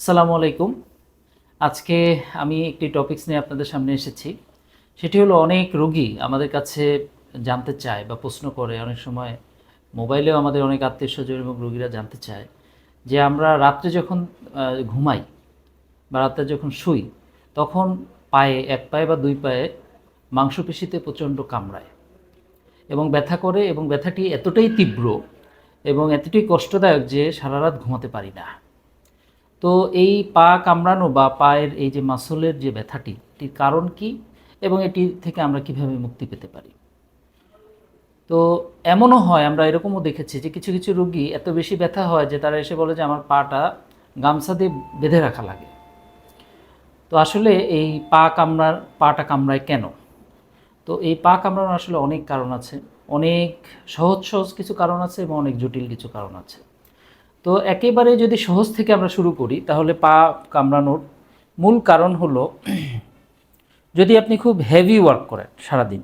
সালামু আলাইকুম। আজকে আমি একটি টপিকস নিয়ে আপনাদের সামনে এসেছি। সেটি হলো অনেক রোগী আমাদের কাছে জানতে চায় বা প্রশ্ন করে। অনেক সময় মোবাইলেও আমাদের অনেক আত্মীয় স্বজন এবং রোগীরা জানতে চায় যে আমরা রাত্রে যখন ঘুমাই বা রাত্রে যখন শুই, তখন পায়ে, এক পায়ে বা দুই পায়ে মাংসপেশিতে প্রচণ্ড কামড়ায় এবং ব্যথা করে এবং ব্যথাটি এতটাই তীব্র এবং এতটাই কষ্টদায়ক যে সারা রাত ঘুমাতে পারি না। তো এই পা কামড়ানো বা পায়ের এই যে মাসলের যে ব্যথাটি, এটির কারণ কি এবং এটি থেকে আমরা কীভাবে মুক্তি পেতে পারি? তো এমনও হয়, আমরা এরকমও দেখেছি যে কিছু কিছু রোগী এত বেশি ব্যথা হয় যে তারা এসে বলে যে আমার পাটা গামছা দিয়ে বেঁধে রাখা লাগে। তো আসলে এই পা কামড়ার, পাটা কামড়ায় কেন? তো এই পা কামড়ানোর আসলে অনেক কারণ আছে, অনেক সহজ সহজ কিছু কারণ আছে এবং অনেক জটিল কিছু কারণ আছে। তো একেবারে যদি সহজ থেকে আমরা শুরু করি, তাহলে পা কামড়ানোর মূল কারণ হলো, যদি আপনি খুব হেভি ওয়ার্ক করেন সারাদিন,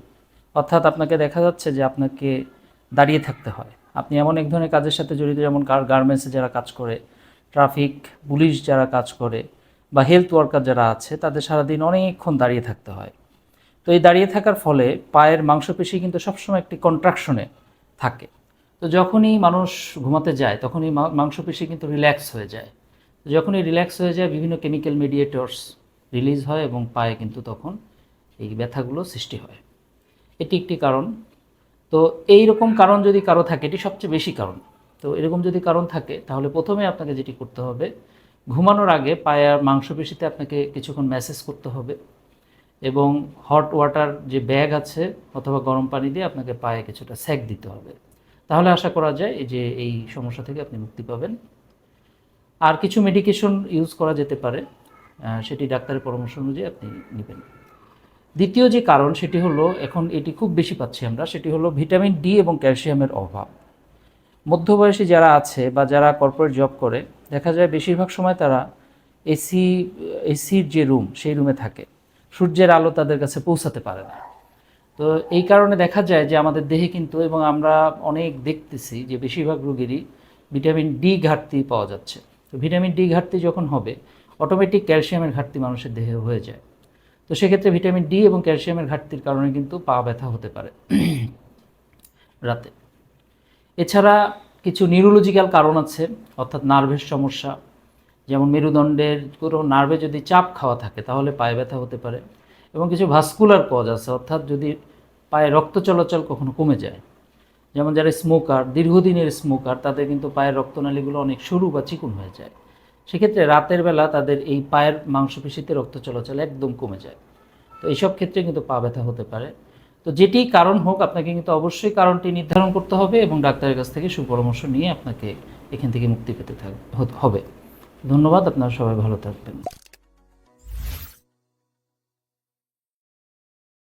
অর্থাৎ আপনাকে দেখা যাচ্ছে যে আপনাকে দাঁড়িয়ে থাকতে হয়। আপনি এমন এক ধরনের কাজের সাথে জড়িত, যেমন কার গার্মেন্টসে যারা কাজ করে ট্রাফিক পুলিশ যারা কাজ করে, বা হেলথ ওয়ার্কার যারা আছে, তাদের সারাদিন অনেকক্ষণ দাঁড়িয়ে থাকতে হয়। তো এই দাঁড়িয়ে থাকার ফলে পায়ের মাংসপেশি কিন্তু সবসময় একটি কন্ট্রাকশনে থাকে। তো যখনই মানুষ ঘুমাতে যায়, তখনই মাংসপেশি কিন্তু রিল্যাক্স হয়ে যায়। যখনই রিল্যাক্স হয়ে যায়, বিভিন্ন কেমিক্যাল মিডিয়েটর্স রিলিজ হয় এবং পায়ে কিন্তু তখন এই ব্যথাগুলো সৃষ্টি হয়। এটি একটি কারণ। তো এই রকম কারণ যদি কারও থাকে, এটি সবচেয়ে বেশি কারণ। তো এরকম যদি কারণ থাকে, তাহলে প্রথমে আপনাকে যেটি করতে হবে, ঘুমানোর আগে পায়ের মাংসপেশিতে আপনাকে কিছুক্ষণ ম্যাসেজ করতে হবে এবং হট ওয়াটার যে ব্যাগ আছে অথবা গরম পানি দিয়ে আপনাকে পায়ে কিছুটা স্যাক দিতে হবে। তাহলে আশা করা যায় যে এই সমস্যা থেকে আপনি মুক্তি পাবেন। আর কিছু মেডিকেশন ইউজ করা যেতে পারে সেটি ডাক্তারের পরামর্শ অনুযায়ী আপনি নেবেন। দ্বিতীয় যে কারণ সেটি হলো, এখন এটি খুব বেশি পাচ্ছি আমরা, সেটি হলো ভিটামিন ডি এবং ক্যালসিয়ামের অভাব। মধ্যবয়সী যারা আছে বা যারা কর্পোরেট জব করে, দেখা যায় বেশিরভাগ সময় তারা এসি এসির যে রুম সেই রুমে থাকে। সূর্যের আলো তাদের কাছে পৌঁছাতে পারে না। তো এই কারণে দেখা যায় যে আমাদের দেহে কিন্তু এবং আমরা অনেক দেখতেছি যে বেশিরভাগ রোগীরই ভিটামিন ডি ঘাটতি পাওয়া যাচ্ছে। তো ভিটামিন ডি ঘাটতি যখন হবে অটোমেটিক ক্যালসিয়ামের ঘাটতি মানুষের দেহে হয়ে যায়। তো সেক্ষেত্রে ভিটামিন ডি এবং ক্যালসিয়ামের ঘাটতির কারণে কিন্তু পা ব্যথা হতে পারে রাতে। এছাড়া কিছু নিউরোলজিক্যাল কারণ আছে, অর্থাৎ নার্ভের সমস্যা। যেমন মেরুদণ্ডের কোনো নার্ভে যদি চাপ খাওয়া থাকে, তাহলে পায়ে ব্যথা হতে পারে। এবং কিছু ভাস্কুলার কজ আছে, অর্থাৎ যদি পায়ে রক্ত চলাচল কখনো কমে যায়, যেমন যারা স্মোকার দীর্ঘদিনের স্মোকার তাদের কিন্তু পায়ের রক্তনালীগুলো অনেক সরু বা চিকুন হয়ে যায়। সেক্ষেত্রে রাতের বেলা তাদের এই পায়ের মাংসপেশিতে রক্ত চলাচল একদম কমে যায়। তো এইসব ক্ষেত্রে কিন্তু পা ব্যথা হতে পারে। তো যেটি কারণ হোক, আপনাকে কিন্তু অবশ্যই কারণটি নির্ধারণ করতে হবে এবং ডাক্তারের কাছ থেকে সুপরামর্শ নিয়ে আপনাকে এখান থেকে মুক্তি পেতে থাকবে হবে। ধন্যবাদ, আপনারা সবাই ভালো থাকবেন।